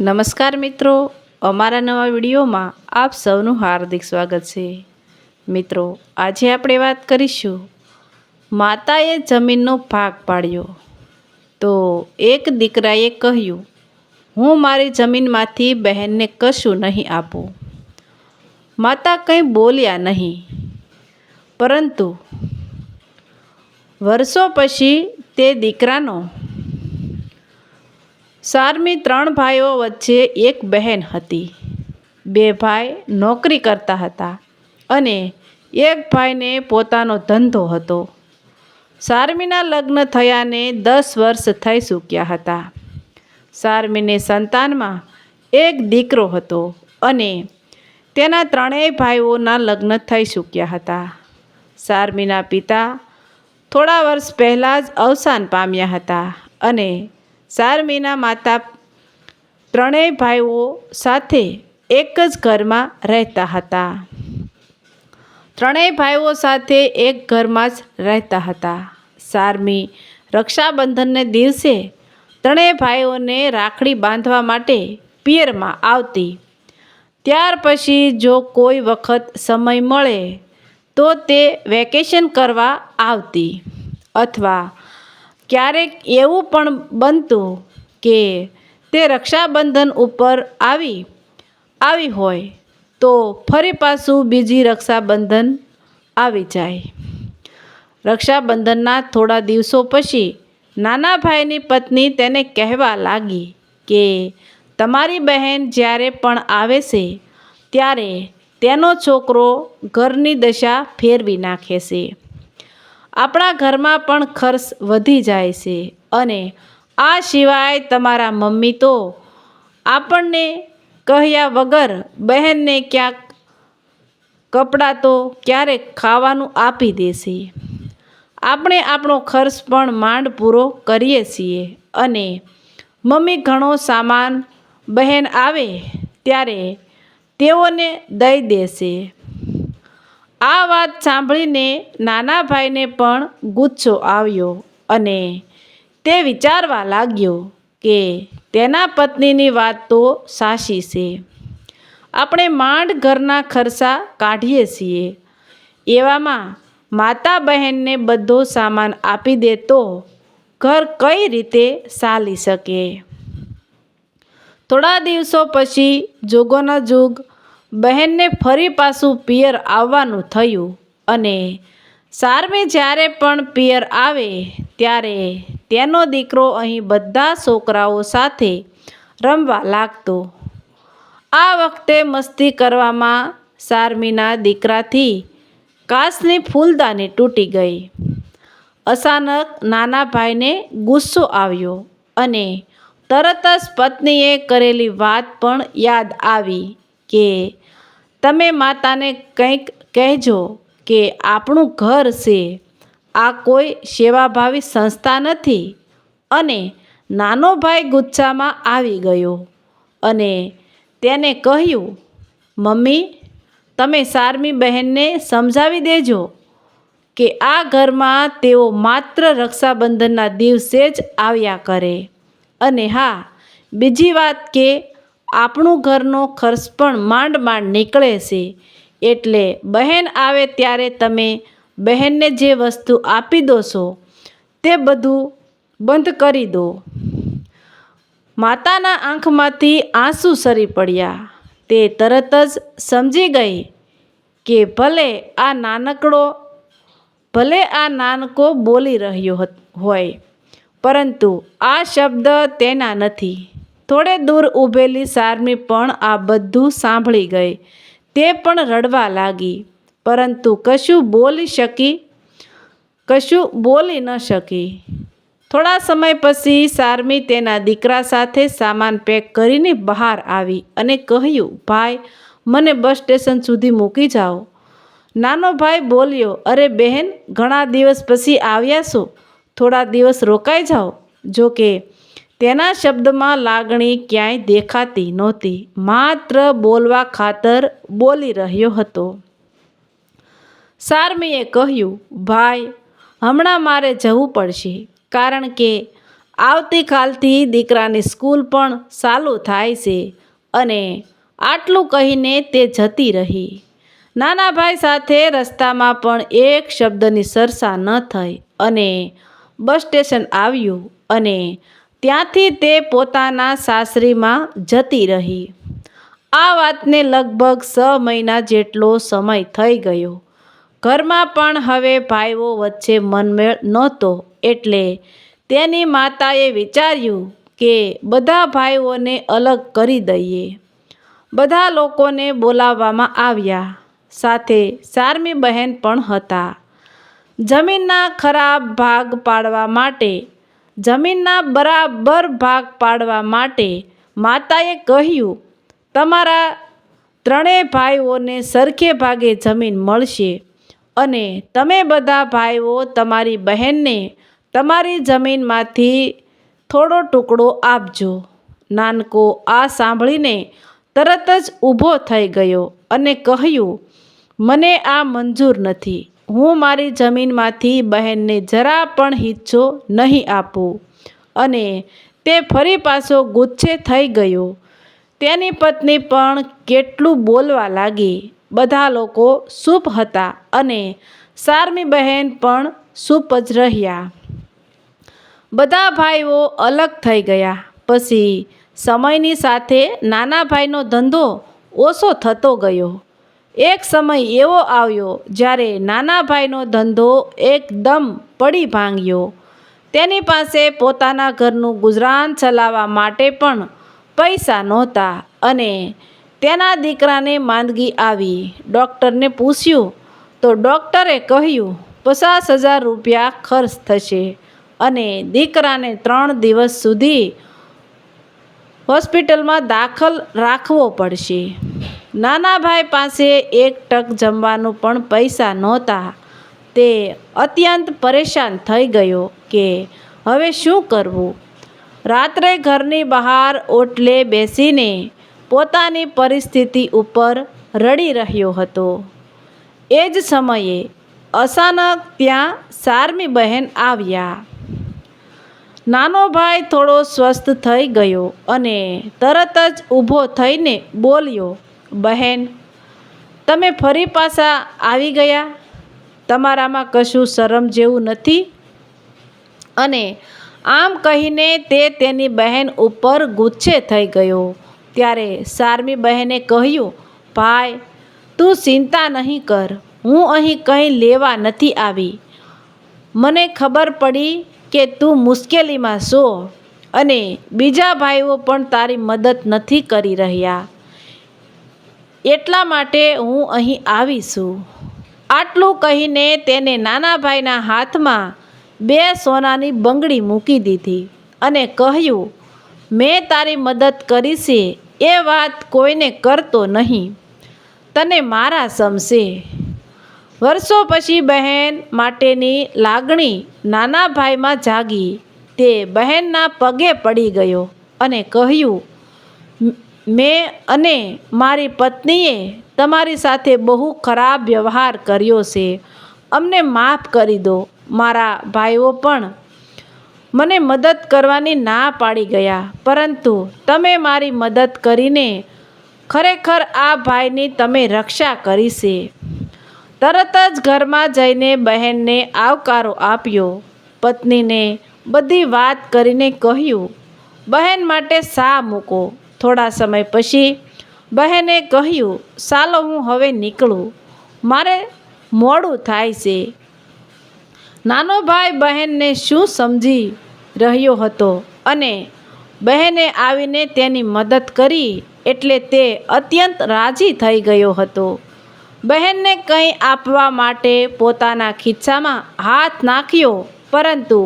નમસ્કાર મિત્રો, અમારા નવા વિડીયોમાં આપ સૌનું હાર્દિક સ્વાગત છે. મિત્રો, આજે આપણે વાત કરીશું, માતાએ જમીનનો ભાગ પાડ્યો. તો એક દીકરાએ કહ્યું, હું મારી જમીનમાંથી બહેનને કશું નહીં આપું. માતા કંઈ બોલ્યા નહીં. પરંતુ વર્ષો પછી તે દીકરાનો સારમી ત્રણ ભાઈઓ વચ્ચે એક બહેન હતી. બે ભાઈ નોકરી કરતા હતા અને એક ભાઈને પોતાનો ધંધો હતો. સારમીના લગ્ન થયાને દસ વર્ષ થઈ ચૂક્યા હતા. સારમીને સંતાનમાં એક દીકરો હતો અને તેના ત્રણેય ભાઈઓના લગ્ન થઈ ચૂક્યા હતા. સારમીના પિતા થોડા વર્ષ પહેલાં જ અવસાન પામ્યા હતા અને સારમીના માતા ત્રણેય ભાઈઓ સાથે એક જ ઘરમાં રહેતા હતા. ત્રણેય ભાઈઓ સાથે એક ઘરમાં જ રહેતા હતા. સારમી રક્ષાબંધનને દિવસે ત્રણેય ભાઈઓને રાખડી બાંધવા માટે પિયરમાં આવતી. ત્યાર પછી જો કોઈ વખત સમય મળે, તો તે વેકેશન કરવા આવતી. અથવા ક્યારેક એવું પણ બનતું કે તે રક્ષાબંધન ઉપર આવી આવી હોય તો ફરી પાછું બીજી રક્ષાબંધન આવી જાય. રક્ષાબંધનના થોડા દિવસો પછી નાના ભાઈની પત્ની તેને કહેવા લાગી કે તમારી બહેન જ્યારે પણ આવે છે, ત્યારે તેનો છોકરો ઘરની દશા ફેરવી નાખે છે. આપણા ઘરમાં પણ ખર્ચ વધી જાય છે અને આ સિવાય તમારા મમ્મી તો આપણને કહ્યા વગર બહેનને ક્યાંક કપડાં તો ક્યારેક ખાવાનું આપી દેશે આપણે આપણો ખર્ચ પણ માંડ પૂરો કરીએ છીએ અને મમ્મી ઘણો સામાન બહેન આવે ત્યારે તેઓને દઈ દેશે આ વાત સાંભળીને નાના ભાઈને પણ ગુસ્સો આવ્યો અને તે વિચારવા લાગ્યો કે તેના પત્નીની વાત તો સાચી છે. આપણે માંડ ઘરના ખર્ચા કાઢીએ છીએ. એવામાં માતા બહેનને બધો સામાન આપી દે તો ઘર કઈ રીતે ચાલી શકે? થોડા દિવસો પછી જોગોના જુગ બહેનને ફરી પાછું પિયર આવવાનું થયું અને સારમે જ્યારે પણ પિયર આવે ત્યારે તેનો દીકરો અહીં બધા છોકરાઓ સાથે રમવા લાગતો. આ વખતે મસ્તી કરવામાં સારમીના દીકરાથી કાચની ફૂલદાની તૂટી ગઈ. અચાનક નાના ભાઈને ગુસ્સો આવ્યો અને તરત જ પત્નીએ કરેલી વાત પણ યાદ આવી કે તમે માતાને કંઈક કહેજો કે આપણું ઘર છે, આ કોઈ સેવાભાવી સંસ્થા નથી. અને નાનો ભાઈ ગુચ્છામાં આવી ગયો અને તેને કહ્યું, મમ્મી, તમે સારમી બહેનને સમજાવી દેજો કે આ ઘરમાં તેઓ માત્ર રક્ષાબંધનના દિવસે જ આવ્યા કરે. અને હા, બીજી વાત કે આપણું ઘરનો ખર્ચ પણ માંડ માંડ નીકળે છે. એટલે બહેન આવે ત્યારે તમે બહેનને જે વસ્તુ આપી દો છો, તે બધું બંધ કરી દો. માતાના આંખમાંથી આંસુ સરી પડ્યા. તે તરત જ સમજી ગઈ કે ભલે આ નાનકડો, ભલે આ નાનકો બોલી રહ્યો હોય, પરંતુ આ શબ્દ તેના નથી. થોડે દૂર ઊભેલી સારમી પણ આ બધું સાંભળી ગઈ. તે પણ રડવા લાગી. પરંતુ કશું બોલી શકી? કશું બોલી ન શકી. થોડા સમય પછી સારમી તેના દીકરા સાથે સામાન પેક કરીને બહાર આવી અને કહ્યું, ભાઈ, મને બસ સ્ટેશન સુધી મૂકી જાઓ. નાનો ભાઈ બોલ્યો, અરે બહેન, ઘણા દિવસ પછી આવ્યા છો? થોડા દિવસ રોકાઈ જાઓ? જોકે તેના શબ્દમાં લાગણી ક્યાંય દેખાતી નહોતી. માત્ર બોલવા ખાતર બોલી રહ્યો હતો. સારમીએ કહ્યું, ભાઈ, હમણાં મારે જવું પડશે. કારણ કે આવતીકાલથી દીકરાની સ્કૂલ પણ ચાલુ થાય છે અને આટલું કહીને તે જતી રહી. નાના ભાઈ સાથે રસ્તામાં પણ એક શબ્દની સરસા ન થઈ અને બસ સ્ટેશન આવ્યું અને ત્યાંથી તે પોતાના સાસરીમાં જતી રહી. આ વાતને લગભગ છ મહિના જેટલો સમય થઈ ગયો. ઘરમાં પણ હવે ભાઈઓ વચ્ચે મનમેળ નહોતો એટલે તેની માતાએ વિચાર્યું કે બધા ભાઈઓને અલગ કરી દઈએ. બધા લોકોને બોલાવવામાં આવ્યા. સાથે સારમી બહેન પણ હતા. જમીનના ખરાબ ભાગ પાડવા માટે જમીનના બરાબર ભાગ પાડવા માટે માતાએ કહ્યું, તમારા ત્રણેય ભાઈઓને સરખે ભાગે જમીન મળશે અને તમે બધા ભાઈઓ તમારી બહેનને તમારી જમીનમાંથી થોડો ટુકડો આપજો. નાનકો આ સાંભળીને તરત જ ઊભો થઈ ગયો અને કહ્યું, મને આ મંજૂર નથી. હું મારી જમીનમાંથી બહેનને જરા પણ હિચ્છો નહીં આપું. અને તે ફરી પાછો ગુચ્છે થઈ ગયો. તેની પત્ની પણ કેટલું બોલવા લાગી. બધા લોકો ચૂપ હતા અને સારમી બહેન પણ ચૂપ જ રહ્યા. બધા ભાઈઓ અલગ થઈ ગયા. પછી સમયની સાથે નાના ભાઈનો ધંધો ઓછો થતો ગયો. એક સમય એવો આવ્યો જ્યારે નાના ભાઈનો ધંધો એકદમ પડી ભાંગ્યો. તેની પાસે પોતાના ઘરનું ગુજરાન ચલાવવા માટે પણ પૈસા નહોતા અને તેના દીકરાને માંદગી આવી. ડૉક્ટરને પૂછ્યું, તો ડૉક્ટરે કહ્યું, પચાસ હજાર રૂપિયા ખર્ચ થશે અને દીકરાને ત્રણ દિવસ સુધી હોસ્પિટલમાં દાખલ રાખવો પડશે. નાના ભાઈ પાસે એક ટક જમવાનું પણ પૈસા નહોતા. તે અત્યંત પરેશાન થઈ ગયો કે હવે શું કરવું? રાત્રે ઘરની બહાર ઓટલે બેસીને પોતાની પરિસ્થિતિ ઉપર રડી રહ્યો હતો. એ જ સમયે અચાનક ત્યાં સારમી બહેન આવ્યા. નાનો ભાઈ થોડો સ્વસ્થ થઈ ગયો અને તરત જ ઊભો થઈને બોલ્યો બહેન, તમે ફરી પાછા આવી ગયા? તમારામાં કશું શરમ જેવું નથી? અને આમ કહીને તે તેની બહેન ઉપર ગુચ્છે થઈ ગયો. ત્યારે સારમી બહેને કહ્યું, ભાઈ, તું ચિંતા નહીં કર. હું અહીં કંઈ લેવા નથી આવી. મને ખબર પડી કે તું મુશ્કેલીમાં છો અને બીજા ભાઈઓ પણ તારી મદદ નથી કરી રહ્યા. એટલા માટે હું અહીં આવી છું. આટલું કહીને તેને નાના ભાઈના હાથમાં બે સોનાની બંગડી મૂકી દીધી અને કહ્યું, મેં તારી મદદ કરી છે, એ વાત કોઈને કરતો નહીં. તને મારા સમશે. વર્ષો પછી બહેન માટેની લાગણી નાના ભાઈમાં જાગી. તે બહેનના પગે પડી ગયો અને કહ્યું મેં અને મારી પત્નીએ તમારી સાથે બહુ ખરાબ વ્યવહાર કર્યો છે. અમને માફ કરી દો, મારા ભાઈઓ પણ. મને મદદ કરવાની ના પાડી ગયા, પરંતુ તમે મારી મદદ કરીને ખરેખર આ ભાઈની તમે રક્ષા કરી છે. તરત જ ઘરમાં જઈને બહેનને આવકારો આપ્યો. પત્નીને બધી વાત કરીને કહ્યું, બહેન માટે શા મૂકો? થોડા સમય પછી બહેને કહ્યું ચાલો હું હવે નીકળું. મારે મોડું થાય છે. નાનો ભાઈ બહેનને શું સમજી રહ્યો હતો અને બહેને આવીને તેની મદદ કરી એટલે તે અત્યંત રાજી થઈ ગયો હતો. બહેનને કંઈ આપવા માટે પોતાના ખિસ્સામાં હાથ નાખ્યો, પરંતુ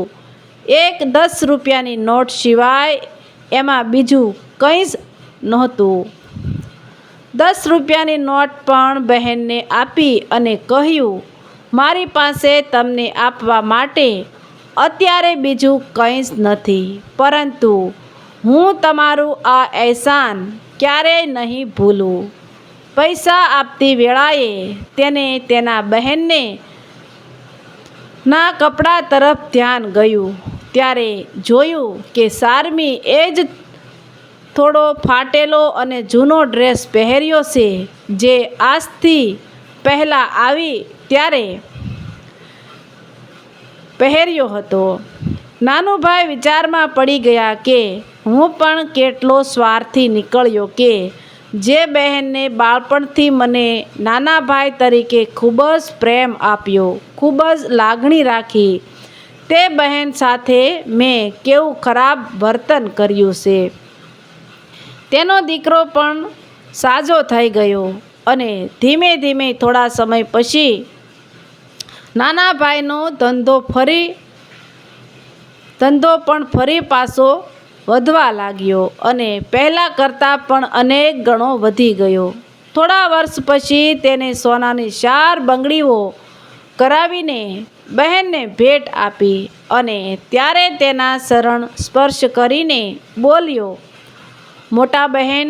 એક દસ રૂપિયાની નોટ સિવાય એમાં બીજું કંઈ જ નહોતું. દસ રૂપિયાની નોટ પણ બહેનને આપી અને કહ્યું, મારી પાસે તમને આપવા માટે અત્યારે બીજું કંઈ જ નથી. પરંતુ હું તમારું આ અહેસાન ક્યારેય નહીં ભૂલું. પૈસા આપતી વેળાએ તેને તેના બહેનને ના કપડાં તરફ ધ્યાન ગયું. ત્યારે જોયું કે સારમી એ જ થોડો ફાટેલો અને જૂનો ડ્રેસ પહેર્યો છે, જે આજથી પહેલાં આવી ત્યારે પહેર્યો હતો. નાનો ભાઈ વિચારમાં પડી ગયા કે હું પણ કેટલો સ્વાર્થી નીકળ્યો કે જે બહેનને બાળપણથી મને નાના ભાઈ તરીકે ખૂબ જ પ્રેમ આપ્યો, ખૂબ જ લાગણી રાખી તે બહેન સાથે મેં કેવું ખરાબ વર્તન કર્યું છે. તેનો દીકરો પણ સાજો થઈ ગયો અને ધીમે ધીમે થોડા સમય પછી નાના ભાઈનો ધંધો ફરી, ધંધો પણ ફરી પાછો વધવા લાગ્યો અને પહેલાં કરતાં પણ અનેક ગણો વધી ગયો. થોડા વર્ષ પછી તેને સોનાની ચાર બંગડીઓ કરાવીને બહેનને ભેટ આપી અને ત્યારે તેના શરણ સ્પર્શ કરીને બોલ્યો, મોટા બહેન,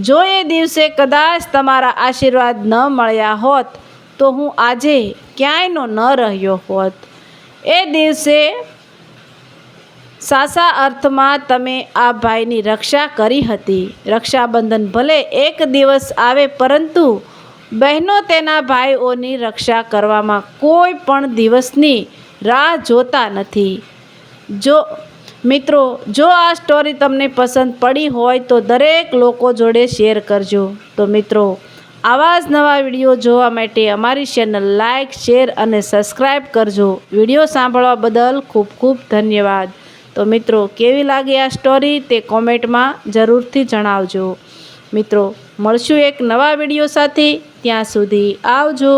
જો એ દિવસે કદાચ તમારા આશીર્વાદ ન મળ્યા હોત, તો હું આજે ક્યાંયનો ન રહ્યો હોત. એ દિવસે સાસા અર્થમાં તમે આ ભાઈની રક્ષા કરી હતી. રક્ષાબંધન ભલે એક દિવસ આવે, પરંતુ બહેનો તેના ભાઈઓની રક્ષા કરવામાં કોઈ પણ દિવસની રાહ જોતા નથી. જો, મિત્રો, જો આ સ્ટોરી તમને પસંદ પડી હોય તો દરેક લોકો જોડે શેર કરજો. તો મિત્રો, આવા જ નવા વીડિયો જોવા માટે અમારી ચેનલ લાઇક શેર અને સબસ્ક્રાઈબ કરજો. વીડિયો સાંભળવા બદલ ખૂબ ખૂબ ધન્યવાદ. તો મિત્રો, કેવી લાગી આ સ્ટોરી તે કોમેન્ટમાં જરૂરથી જણાવજો. મિત્રો, મળશું એક નવા વીડિયો સાથે. ત્યાં સુધી આવજો.